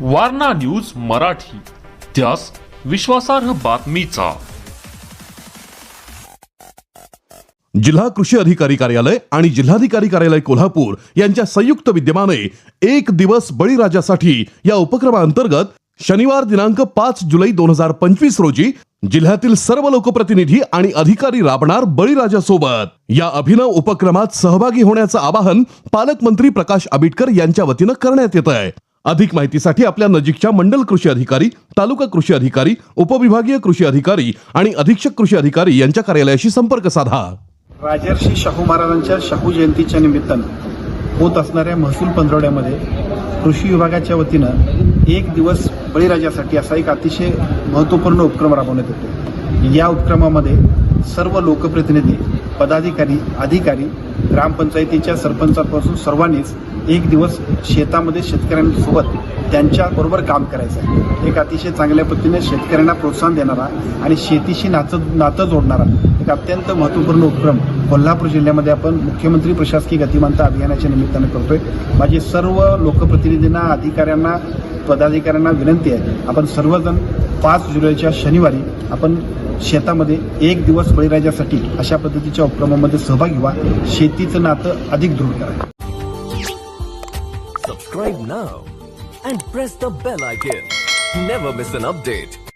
Warna news Marathi. त्यास विश्वासार्ह बातमीचा. जिल्हा कृषी अधिकारी कार्यालय आणि जिल्हाधिकारी कार्यालय कोल्हापूर यांच्या संयुक्त विद्यमाने एक दिवस बळीराजासाठी या उपक्रमाअंतर्गत शनिवार दिनांक पाच जुलै दोन हजार पंचवीस रोजी जिल्ह्यातील सर्व लोकप्रतिनिधी आणि अधिकारी राबणार बळीराजा सोबत या अभिनव उपक्रमात सहभागी होण्याचं आवाहन पालकमंत्री प्रकाश आबिटकर यांच्या वतीनं करण्यात येत आहे अधिक माहितीसाठी आपल्या नजीकच्या मंडल कृषी अधिकारी तालुका कृषी अधिकारी उपविभागीय कृषी अधिकारी आणि अधीक्षक कृषी अधिकारी यांच्या कार्यालयाशी संपर्क साधा. राजर्षी शाहू महाराजांच्या शाहू जयंतीच्या निमित्तानं होत असणाऱ्या महसूल पंधरवड्यामध्ये कृषी विभागाच्या वतीनं एक दिवस बळीराजासाठी असा एक अतिशय महत्त्वपूर्ण उपक्रम राबवण्यात येतो. या उपक्रमामध्ये सर्व लोकप्रतिनिधी पदाधिकारी अधिकारी ग्रामपंचायतीच्या सरपंचापासून सर्वांनीच एक दिवस शेतामध्ये शेतकऱ्यांसोबत त्यांच्याबरोबर काम करायचं आहे. एक अतिशय चांगल्या पद्धतीने शेतकऱ्यांना प्रोत्साहन देणारा आणि शेतीशी नाचं नातं जोडणारा एक अत्यंत महत्त्वपूर्ण उपक्रम कोल्हापूर जिल्ह्यामध्ये आपण मुख्यमंत्री प्रशासकीय गतिमानता अभियानाच्या निमित्तानं करतोय. माझी सर्व लोकप्रतिनिधींना अधिकाऱ्यांना पदाधिकाऱ्यांना विनंती आहे. आपण सर्वजण पाच जुलैच्या शनिवारी आपण शेतामध्ये एक दिवस बळीराजासाठी अशा पद्धतीच्या उपक्रमामध्ये सहभागी व्हा. शेतीचं नातं अधिक दृढ करा. Subscribe now and press the bell icon never miss an update